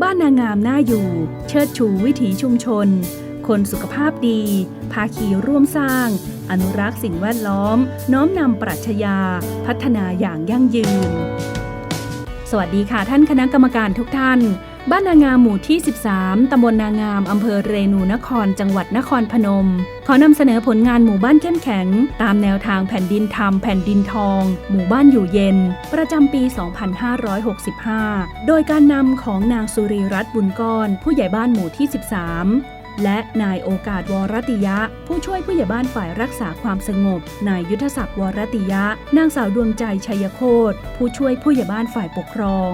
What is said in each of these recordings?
บ้านนางงามน่าอยู่ เชิดชูวิถีชุมชน คนสุขภาพดี ภาคีร่วมสร้าง อนุรักษ์สิ่งแวดล้อม น้อมนำปรัชญา พัฒนาอย่างยั่งยืน สวัสดีค่ะท่านคณะกรรมการทุกท่าน บ้านนางามหมู่ที่ 13 ตำบลนางาม อำเภอเรนูนคร จังหวัดนครพนม ขอนำเสนอผลงานหมู่บ้านเข้มแข็ง ตามแนวทางแผ่นดินธรรมแผ่นดินทอง หมู่บ้านอยู่เย็น ประจำปี 2565 โดยการนำของนางสุรีรัตน์บุญก้อน ผู้ใหญ่บ้านหมู่ที่ 13และนายโอกาสวรติยะ ผู้ช่วยผู้ใหญ่บ้านฝ่ายรักษาความสงบ นายยุทธศักดิ์วรติยะ นางสาวดวงใจชัยโคตรผู้ช่วยผู้ใหญ่บ้านฝ่ายปกครอง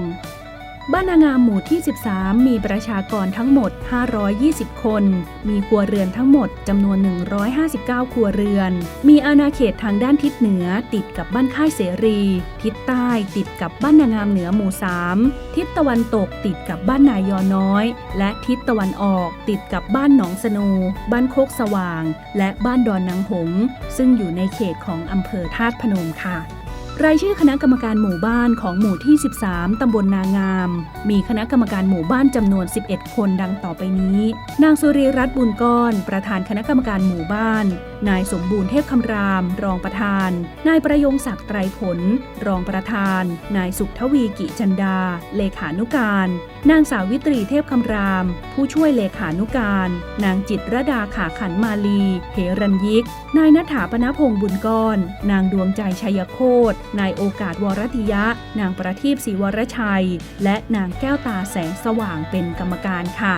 บ้านนางามหมู่ที่ 13 มีประชากรทั้งหมด 520 คน มีครัวเรือนทั้งหมดจำนวน 159 ครัวเรือน มีอาณาเขตทางด้านทิศเหนือติดกับบ้านค่ายเสรี ทิศใต้ติดกับบ้านนางามเหนือหมู่ 3 ทิศตะวันตกติดกับบ้านนายยอน้อย และทิศตะวันออกติดกับบ้านหนองสนู บ้านโคกสว่าง และบ้านดอนนางหง ซึ่งอยู่ในเขตของอำเภอธาตุพนมค่ะ รายชื่อคณะกรรมการหมู่บ้านของหมู่ที่ 13 ตำบลนางาม มีคณะกรรมการหมู่บ้านจำนวน 11 คนดังต่อไปนี้ นางสุรีรัตน์บุญก้อน ประธานคณะกรรมการหมู่บ้าน นายสมบูรณ์เทพคำราม รองประธาน นายประยงศักดิ์ไตรผล รองประธาน นายสุขทวีกิจันดา เลขานุการ นางสาวิตรีเทพคำราม ผู้ช่วยเลขานุการ นางจิตรดาขาขันมาลีเหรัญยิก นายนัฐาปนพงษ์บุญก้อน นางดวงใจชัยโคตรนายโอกาสวรติยะ นางประทีปศรีวรชัย และนางแก้วตาแสงสว่างเป็นกรรมการค่ะ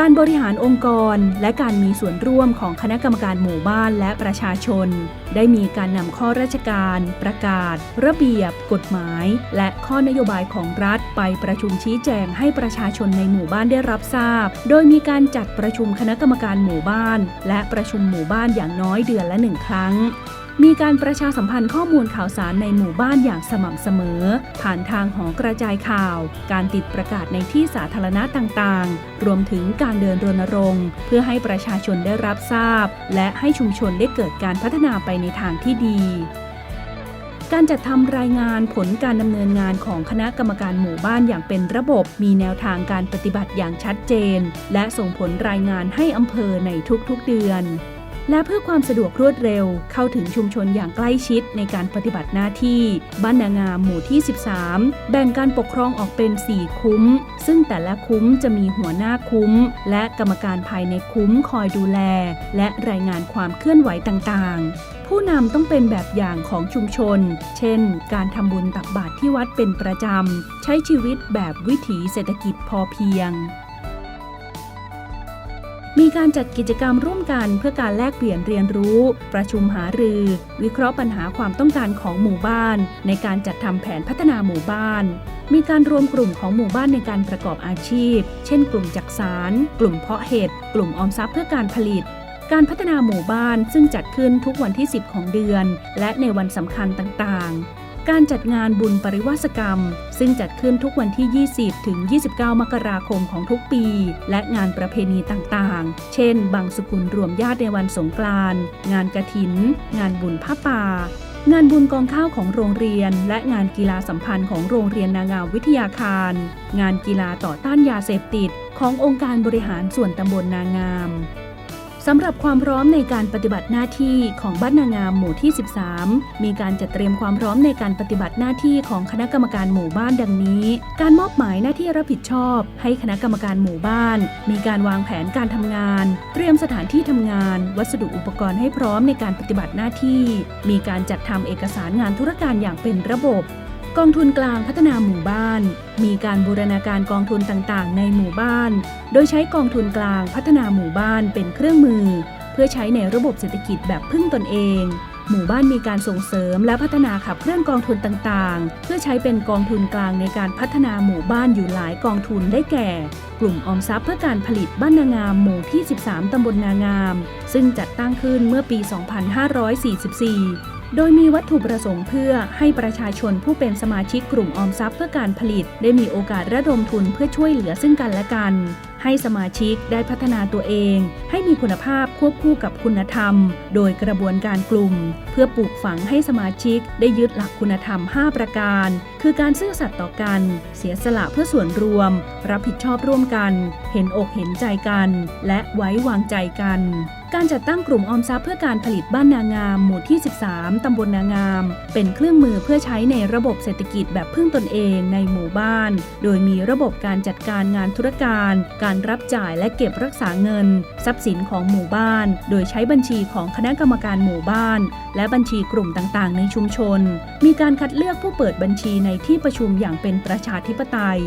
การบริหารองค์กรและการมีส่วนร่วมของคณะกรรมการหมู่บ้านและประชาชน ได้มีการนำข้อราชการ ประกาศ ระเบียบ กฎหมาย และข้อนโยบายของรัฐไปประชุมชี้แจงให้ประชาชนในหมู่บ้านได้รับทราบ โดยมีการจัดประชุมคณะกรรมการหมู่บ้าน และประชุมหมู่บ้านอย่างน้อยเดือนละหนึ่งครั้ง มีการประชาสัมพันธ์ข้อมูลข่าวสารในหมู่บ้านอย่างสม่ำเสมอ ผ่านทางหอกระจายข่าว การติดประกาศในที่สาธารณะต่างๆ รวมถึงการเดินรณรงค์ เพื่อให้ประชาชนได้รับทราบ และให้ชุมชนได้เกิดการพัฒนาไปในทางที่ดีการจัดทำรายงานผลการดำเนินงานของคณะกรรมการหมู่บ้านอย่างเป็นระบบ มีแนวทางการปฏิบัติอย่างชัดเจน และส่งผลรายงานให้อำเภอในทุกๆเดือน และเพื่อความสะดวกรวดเร็ว เข้าถึงชุมชนอย่างใกล้ชิดในการปฏิบัติหน้าที่ บ้านนางามหมู่ที่ 13 แบ่งการปกครองออกเป็น 4 คุ้ม ซึ่งแต่ละคุ้มจะมีหัวหน้าคุ้ม และกรรมการภายในคุ้มคอยดูแล และรายงานความเคลื่อนไหวต่างๆ ผู้นำต้องเป็นแบบอย่างของชุมชน เช่น การทำบุญตักบาตรที่วัดเป็นประจำ ใช้ชีวิตแบบวิถีเศรษฐกิจพอเพียง มีการจัดกิจกรรมร่วมกันเพื่อการแลกเปลี่ยนเรียนรู้ ประชุมหารือ วิเคราะห์ปัญหาความต้องการของหมู่บ้าน ในการจัดทำแผนพัฒนาหมู่บ้าน มีการรวมกลุ่มของหมู่บ้านในการประกอบอาชีพ เช่น กลุ่มจักสาร กลุ่มเพาะเห็ด กลุ่มออมทรัพย์เพื่อการผลิต การพัฒนาหมู่บ้านซึ่งจัดขึ้นทุกวันที่ 10 ของเดือน และในวันสำคัญต่างๆ การจัดงานบุญปริวาสกรรม ซึ่งจัดขึ้นทุกวันที่ 20 ถึง 29 มกราคมของทุกปี และงานประเพณีต่างๆ เช่น บางสุกุลรวมญาติในวันสงกรานต์งานกระถิน งานบุญผ้าป่า งานบุญกองข้าวของโรงเรียน และงานกีฬาสัมพันธ์ของโรงเรียนนางามวิทยาคาร งานกีฬาต่อต้านยาเสพติด ขององค์การบริหารส่วนตำบลนางาม สำหรับความพร้อมในการปฏิบัติหน้าที่ของบ้านนางามหมู่ที่ 13 มีการจัดเตรียมความพร้อมในการปฏิบัติหน้าที่ของคณะกรรมการหมู่บ้านดังนี้ การมอบหมายหน้าที่รับผิดชอบ ให้คณะกรรมการหมู่บ้าน มีการวางแผนการทำงาน เตรียมสถานที่ทำงาน วัสดุอุปกรณ์ให้พร้อมในการปฏิบัติหน้าที่ มีการจัดทำเอกสารงานธุรการอย่างเป็นระบบ กองทุนกลางพัฒนาหมู่บ้าน มีการบูรณาการกองทุนต่างๆ ในหมู่บ้าน โดยใช้กองทุนกลางพัฒนาหมู่บ้านเป็นเครื่องมือ เพื่อใช้ในระบบเศรษฐกิจแบบพึ่งตนเอง หมู่บ้านมีการส่งเสริมและพัฒนาขับเคลื่อนกองทุนต่างๆ เพื่อใช้เป็นกองทุนกลางในการพัฒนาหมู่บ้านอยู่หลายกองทุนได้แก่ กลุ่มออมทรัพย์เพื่อการผลิตบ้านนางามหมู่ที่ 13 ตำบลนางาม ซึ่งจัดตั้งขึ้นเมื่อปี 2544 โดยมีวัตถุประสงค์เพื่อให้ประชาชนผู้เป็นสมาชิกกลุ่มออมทรัพย์เพื่อการผลิต ได้มีโอกาสระดมทุนเพื่อช่วยเหลือซึ่งกันและกัน ให้สมาชิกได้พัฒนาตัวเอง ให้มีคุณภาพควบคู่กับคุณธรรม โดยกระบวนการกลุ่ม เพื่อปลูกฝังให้สมาชิกได้ยึดหลักคุณธรรม 5 ประการ คือการซื่อสัตย์ต่อกัน เสียสละเพื่อส่วนรวม รับผิดชอบร่วมกัน เห็นอกเห็นใจกัน และไว้วางใจกัน การจัดตั้งกลุ่มออมทรัพย์เพื่อการผลิตบ้านนางาม หมู่ที่ 13 ตำบลนางาม เป็นเครื่องมือเพื่อใช้ในระบบเศรษฐกิจแบบพึ่งตนเองในหมู่บ้าน โดยมีระบบการจัดการงานธุรการ การรับจ่ายและเก็บรักษาเงิน ทรัพย์สินของหมู่บ้าน โดยใช้บัญชีของคณะกรรมการหมู่บ้าน และบัญชีกลุ่มต่างๆ ในชุมชน มีการคัดเลือกผู้เปิดบัญชีในที่ประชุมอย่างเป็นประชาธิปไตย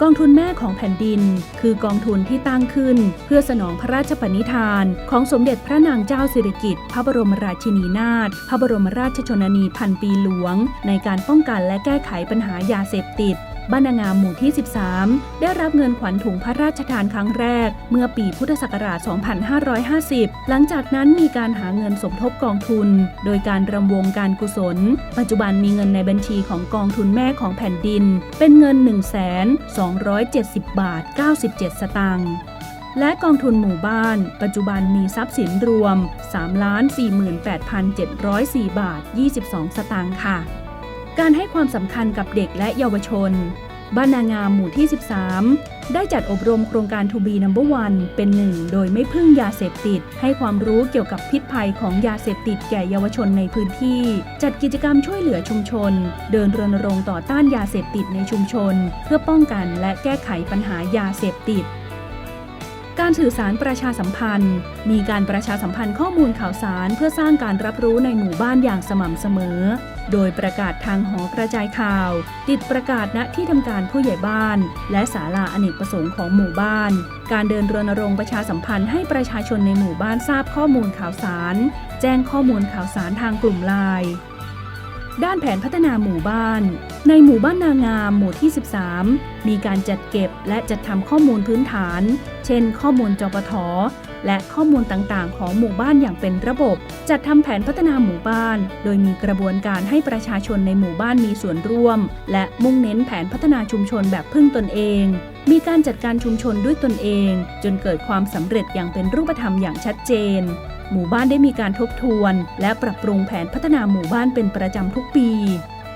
กองทุนแม่ของแผ่นดิน คือกองทุนที่ตั้งขึ้น เพื่อสนองพระราชปณิธาน ของสมเด็จพระนางเจ้าสิริกิติ์พระบรมราชินีนาถพระบรมราชชนนีพันปีหลวง ในการป้องกันและแก้ไขปัญหายาเสพติด บ้านางามหมู่ที่ 13 ได้รับเงินขวัญถุงพระราชทานครั้งแรก เมื่อปีพุทธศักราช 2550 หลังจากนั้นมีการหาเงินสมทบกองทุน โดยการรำวงการกุศล ปัจจุบันมีเงินในบัญชีของกองทุนแม่ของแผ่นดิน เป็นเงิน 1,270 บาท 97 สตางค์และกองทุนหมู่บ้าน ปัจจุบันมีทรัพย์สินรวม 3,48,704 บาท 22 สตางค์ค่ะ การให้ความสำคัญกับเด็กและเยาวชน บ้านนางามหมู่ที่ 13 ได้จัดอบรมโครงการทูบีนัมเบอร์วันเป็นหนึ่งโดยไม่พึ่งยาเสพติด ให้ความรู้เกี่ยวกับพิษภัยของยาเสพติดแก่เยาวชนในพื้นที่ จัดกิจกรรมช่วยเหลือชุมชน เดินรณรงค์ต่อต้านยาเสพติดในชุมชน เพื่อป้องกันและแก้ไขปัญหายาเสพติด การสื่อสารประชาสัมพันธ์ มีการประชาสัมพันธ์ข้อมูลข่าวสารเพื่อสร้างการรับรู้ในหมู่บ้านอย่างสม่ำเสมอ โดยประกาศทางหอกระจายข่าว ติดประกาศณที่ทำการผู้ใหญ่บ้าน และศาลาอเนกประสงค์ของหมู่บ้าน การเดินรณรงค์ประชาสัมพันธ์ให้ประชาชนในหมู่บ้านทราบข้อมูลข่าวสาร แจ้งข้อมูลข่าวสารทางกลุ่มไลน์ด้านแผนพัฒนาหมู่บ้าน ในหมู่บ้านนางามหมู่ที่ 13 มีการจัดเก็บและจัดทำข้อมูลพื้นฐาน เช่น ข้อมูลจปทและข้อมูลต่างๆ ของหมู่บ้านอย่างเป็นระบบ จัดทำแผนพัฒนาหมู่บ้าน โดยมีกระบวนการให้ประชาชนในหมู่บ้านมีส่วนร่วม และมุ่งเน้นแผนพัฒนาชุมชนแบบพึ่งตนเอง มีการจัดการชุมชนด้วยตนเอง จนเกิดความสำเร็จอย่างเป็นรูปธรรมอย่างชัดเจน หมู่บ้านได้มีการทบทวน และปรับปรุงแผนพัฒนาหมู่บ้านเป็นประจำทุกปี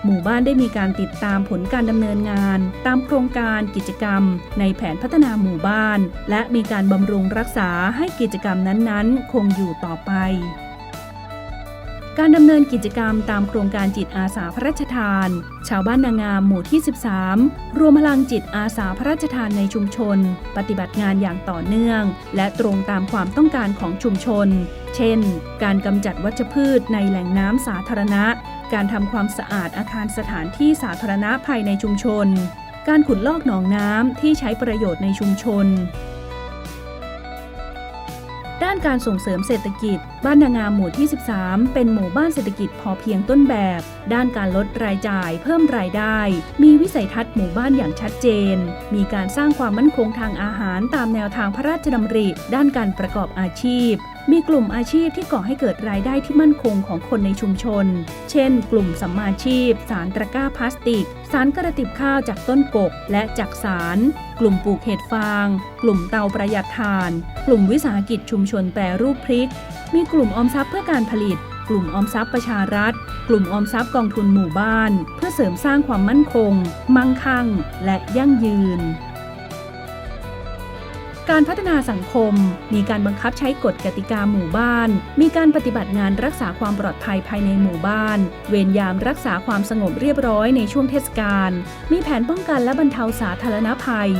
หมู่บ้านได้มีการติดตามผลการดำเนินงาน ตามโครงการกิจกรรม ในแผนพัฒนาหมู่บ้าน และมีการบำรุงรักษาให้กิจกรรมนั้นๆ คงอยู่ต่อไปการดำเนินกิจกรรมตามโครงการจิตอาสาพระราชทาน ชาวบ้านนางงามหมู่ที่ 13 รวมพลังจิตอาสาพระราชทานในชุมชน ปฏิบัติงานอย่างต่อเนื่อง และตรงตามความต้องการของชุมชน เช่น การกำจัดวัชพืชในแหล่งน้ำสาธารณะ การทำความสะอาดอาคารสถานที่สาธารณะภายในชุมชน การขุดลอกหนองน้ำที่ใช้ประโยชน์ในชุมชน ด้านการส่งเสริมเศรษฐกิจ บ้านนางามหมู่ที่ 13 เป็นหมู่บ้านเศรษฐกิจพอเพียงต้นแบบ ด้านการลดรายจ่ายเพิ่มรายได้ มีวิสัยทัศน์หมู่บ้านอย่างชัดเจน มีการสร้างความมั่นคงทางอาหารตามแนวทางพระราชดำริ ด้านการประกอบอาชีพมีกลุ่มอาชีพที่ก่อให้เกิดรายได้ที่มั่นคงของคนในชุมชน เช่น กลุ่มสัมมาชีพ สารตะกร้าพลาสติก สารกระติบข้าวจากต้นกก และจากสาร กลุ่มปลูกเห็ดฟาง กลุ่มเตาประหยัดถ่าน กลุ่มวิสาหกิจชุมชนแปรรูปพริก มีกลุ่มออมทรัพย์เพื่อการผลิต กลุ่มออมทรัพย์ประชารัฐ กลุ่มออมทรัพย์กองทุนหมู่บ้าน เพื่อเสริมสร้างความมั่นคง มั่งคั่ง และยั่งยืน การพัฒนาสังคม มีการบังคับใช้กฎกติกาหมู่บ้าน มีการปฏิบัติงานรักษาความปลอดภัยภายในหมู่บ้าน เวรยามรักษาความสงบเรียบร้อยในช่วงเทศกาล มีแผนป้องกันและบรรเทาสาธารณภัย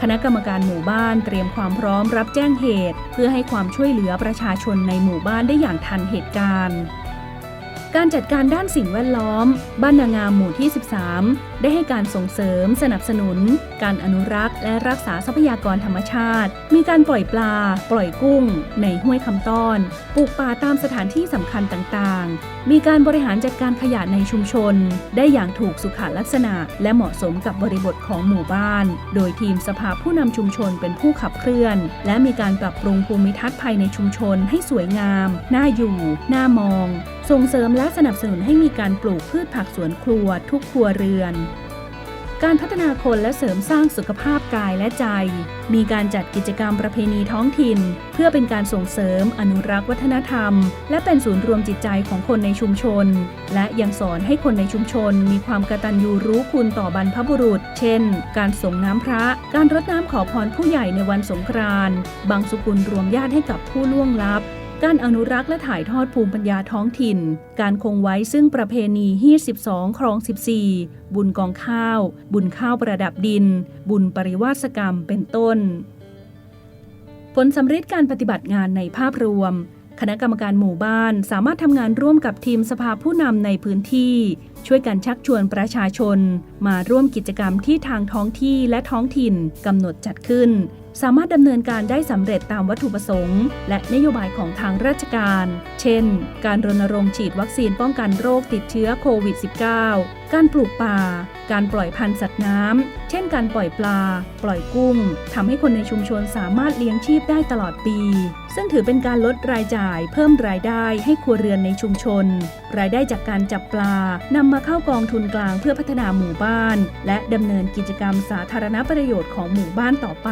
คณะกรรมการหมู่บ้านเตรียมความพร้อมรับแจ้งเหตุ เพื่อให้ความช่วยเหลือประชาชนในหมู่บ้านได้อย่างทันเหตุการณ์ การจัดการด้านสิ่งแวดล้อม บ้านนางามหมู่ที่ 13 ได้ให้การส่งเสริมสนับสนุน การอนุรักษ์ และรักษาทรัพยากรธรรมชาติ มีการปล่อยปลา ปล่อยกุ้ง ในห้วยคำต้อน ปลูกป่าตามสถานที่สำคัญต่างๆ มีการบริหารจัดการขยะในชุมชน ได้อย่างถูกสุขลักษณะ และเหมาะสมกับบริบทของหมู่บ้าน โดยทีมสภาผู้นำชุมชนเป็นผู้ขับเคลื่อน และมีการปรับปรุงภูมิทัศน์ภายในชุมชนให้สวยงาม น่าอยู่ น่ามอง ส่งเสริมและสนับสนุนให้มีการปลูกพืชผักสวนครัวทุกครัวเรือน การพัฒนาคนและเสริมสร้างสุขภาพกายและใจ มีการจัดกิจกรรมประเพณีท้องถิ่น เพื่อเป็นการส่งเสริมอนุรักษ์วัฒนธรรม และเป็นศูนย์รวมจิตใจของคนในชุมชน และยังสอนให้คนในชุมชน มีความกตัญญูรู้คุณต่อบรรพบุรุษ เช่น การส่งน้ำพระ การรดน้ำขอพรผู้ใหญ่ในวันสงกรานต์ บางสุกุลรวมญาติให้กับผู้ล่วงลับ การอนุรักษ์และถ่ายทอดภูมิปัญญาท้องถิ่น การคงไว้ซึ่งประเพณีฮีด12 ครอง 14 บุญกองข้าว บุญข้าวประดับดิน บุญปริวาสกรรมเป็นต้น ผลสำฤทธิ์การปฏิบัติงานในภาพรวม คณะกรรมการหมู่บ้านสามารถทำงานร่วมกับทีมสภาผู้นำในพื้นที่ ช่วยกันชักชวนประชาชน มาร่วมกิจกรรมที่ทางท้องที่และท้องถิ่นกำหนดจัดขึ้น สามารถดำเนินการได้สำเร็จตามวัตถุประสงค์ และนโยบายของทางราชการ เช่น การรณรงค์ฉีดวัคซีนป้องกันโรคติดเชื้อโควิด -19 การปลูกป่า การปล่อยพันธุ์สัตว์น้ำ เช่นการปล่อยปลา ปล่อยกุ้ง ทำให้คนในชุมชนสามารถเลี้ยงชีพได้ตลอดปี ซึ่งถือเป็นการลดรายจ่าย เพิ่มรายได้ให้ครัวเรือนในชุมชน รายได้จากการจับปลานำมาเข้ากองทุนกลางเพื่อพัฒนาหมู่บ้าน และดำเนินกิจกรรมสาธารณประโยชน์ของหมู่บ้านต่อไป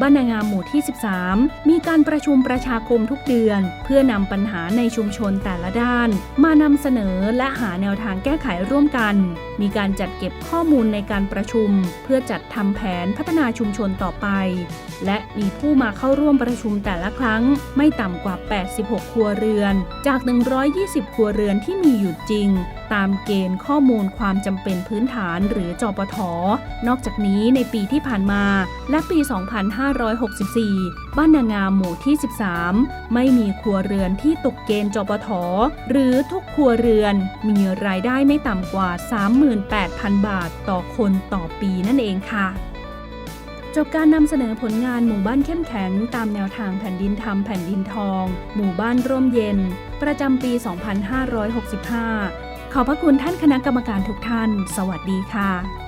บ้านนางามหมู่ที่ 13 มีการประชุมประชาคมทุกเดือน เพื่อนำปัญหาในชุมชนแต่ละด้าน มานำเสนอและหาแนวทางแก้ไขร่วมกัน มีการจัดเก็บข้อมูลในการประชุม เพื่อจัดทำแผนพัฒนาชุมชนต่อไป และมีผู้มาเข้าร่วมประชุมแต่ละครั้ง ไม่ต่ำกว่า 86 ครัวเรือน จาก 120 ครัวเรือนที่มีอยู่จริงตามเกณฑ์ข้อมูลความจำเป็นพื้นฐานหรือจปท นอกจากนี้ในปีที่ผ่านมาและปี 2564 บ้านนางามหมู่ที่ 13 ไม่มีครัวเรือนที่ตกเกณฑ์จปท หรือทุกครัวเรือนมีรายได้ไม่ต่ำกว่า 38,000 บาทต่อคนต่อปีนั่นเองค่ะจบการนำเสนอผลงานหมู่บ้านเข้มแข็ง ตามแนวทางแผ่นดินธรรมแผ่นดินทอง หมู่บ้านร่มเย็น ประจำปี 2565 ขอบพระคุณท่านคณะกรรมการทุกท่าน สวัสดีค่ะ